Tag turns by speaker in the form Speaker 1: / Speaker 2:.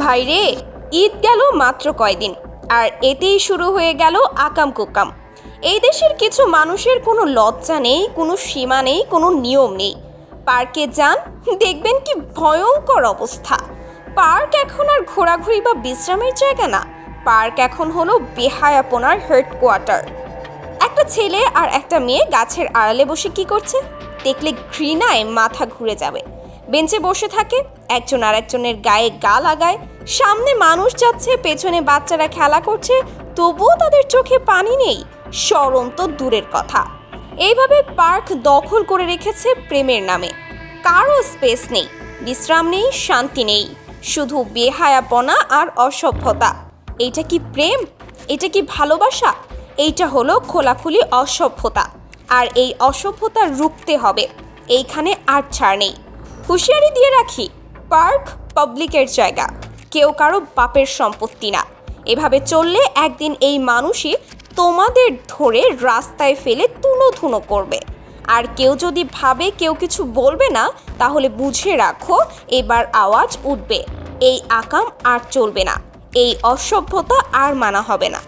Speaker 1: ভাইরে ঈদ গেল মাত্র কয়দিন, আর এতেই শুরু হয়ে গেল আকাম কুকাম। এই দেশের কিছু মানুষের কোনো লজ্জা নেই, কোনো সীমা নেই, কোনো নিয়ম নেই। পার্কে যান, দেখবেন কি ভয়ঙ্কর অবস্থা। পার্ক এখন আর ঘোরাঘুরি বা বিশ্রামের জায়গা না। পার্ক এখন হলো বেহায়াপনার হেডকোয়ার্টার। একটা ছেলে আর একটা মেয়ে গাছের আড়ালে বসে কি করছে? দেখলে ঘৃণায় মাথা ঘুরে যাবে। বেঞ্চে বসে থাকে, একজন আর একজনের গায়ে গা লাগায়। সামনে মানুষ যাচ্ছে, পেছনে বাচ্চারা খেলা করছে, তবুও তাদের চোখে পানি নেই। সরম তো দূরের কথা। এইভাবে পার্ক দখল করে রেখেছে প্রেমের নামে। কারও স্পেস নেই, বিশ্রাম নেই, শান্তি নেই। শুধু বেহায়াপনা আর অসভ্যতা। এইটা কি প্রেম? এটা কি ভালোবাসা? এইটা হলো খোলাখুলি অসভ্যতা। আর এই অসভ্যতা রুখতে হবে। এইখানে আর ছাড় নেই। হুঁশিয়ারি দিয়ে রাখি, পার্ক পাবলিকের জায়গা। কেউ কারও বাপের সম্পত্তি না। এভাবে চললে একদিন এই মানুষই তোমাদের ধরে রাস্তায় ফেলে তুনো ধুনো করবে। আর কেউ যদি ভাবে কেউ কিছু বলবে না, তাহলে বুঝে রাখো এবার আওয়াজ উঠবে। এই আকাম আর চলবে না। এই অসভ্যতা আর মানা হবে না।